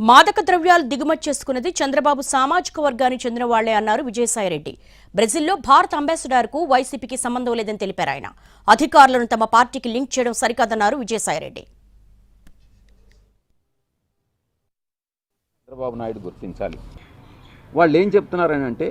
మాదక ద్రవ్యాలు దిగుమతి చేసుకున్నది చంద్రబాబు సామాజిక వర్గానికి చెందిన వాళ్ళే అన్నారు విజయసాయిరెడ్డి. బ్రెజిల్లో భారత అంబాసిడర్కు వైసీపీకి సంబంధం లేదని తెలిపారు ఆయన. అధికారులను తమ పార్టీకి లింక్ చేయడం సరికాదన్నారు విజయసాయిరెడ్డి. చంద్రబాబు నాయుడు గుర్తించాలి. వాళ్ళు ఏం చెప్తున్నారనంటే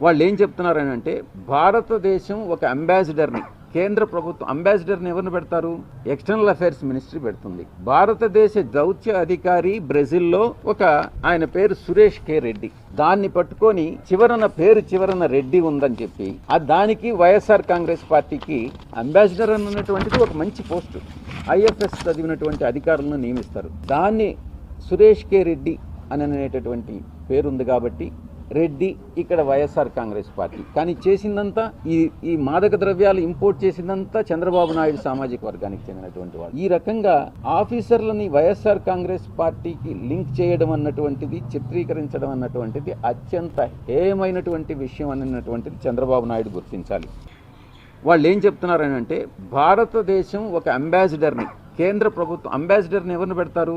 వాళ్ళు ఏం చెప్తున్నారని అంటే భారతదేశం ఒక అంబాసిడర్ని కేంద్ర ప్రభుత్వం అంబాసిడర్ని ఎవరిని పెడతారు? ఎక్స్టర్నల్ అఫైర్స్ మినిస్ట్రీ పెడుతుంది. భారతదేశ దౌత్య అధికారి బ్రెజిల్లో ఒక ఆయన పేరు సురేష్ కే రెడ్డి. దాన్ని పట్టుకొని చివరన పేరు చివరన రెడ్డి ఉందని చెప్పి ఆ దానికి వైఎస్ఆర్ కాంగ్రెస్ పార్టీకి అంబాసిడర్ అన్నటువంటిది ఒక మంచి పోస్టు. ఐఎఫ్ఎస్ చదివినటువంటి అధికారులను నియమిస్తారు. దాన్ని సురేష్ కే రెడ్డి అని అనేటటువంటి పేరుంది కాబట్టి రెడ్డి ఇక్కడ వైఎస్ఆర్ కాంగ్రెస్ పార్టీ. కానీ చేసిందంతా ఈ ఈ మాదక ద్రవ్యాలు ఇంపోర్ట్ చేసిందంతా చంద్రబాబు నాయుడు సామాజిక వర్గానికి చెందినటువంటి వాడు ఈ రకంగా ఆఫీసర్లని వైఎస్ఆర్ కాంగ్రెస్ పార్టీకి లింక్ చేయడం అన్నటువంటిది చిత్రీకరించడం అన్నటువంటిది అత్యంత హేయమైనటువంటి విషయం అన్నటువంటిది చంద్రబాబు నాయుడు గుర్తించాలి. వాళ్ళు ఏం చెప్తున్నారని అంటే భారతదేశం ఒక అంబాసిడర్ని కేంద్ర ప్రభుత్వం అంబాసిడర్ని ఎవరిని పెడతారు?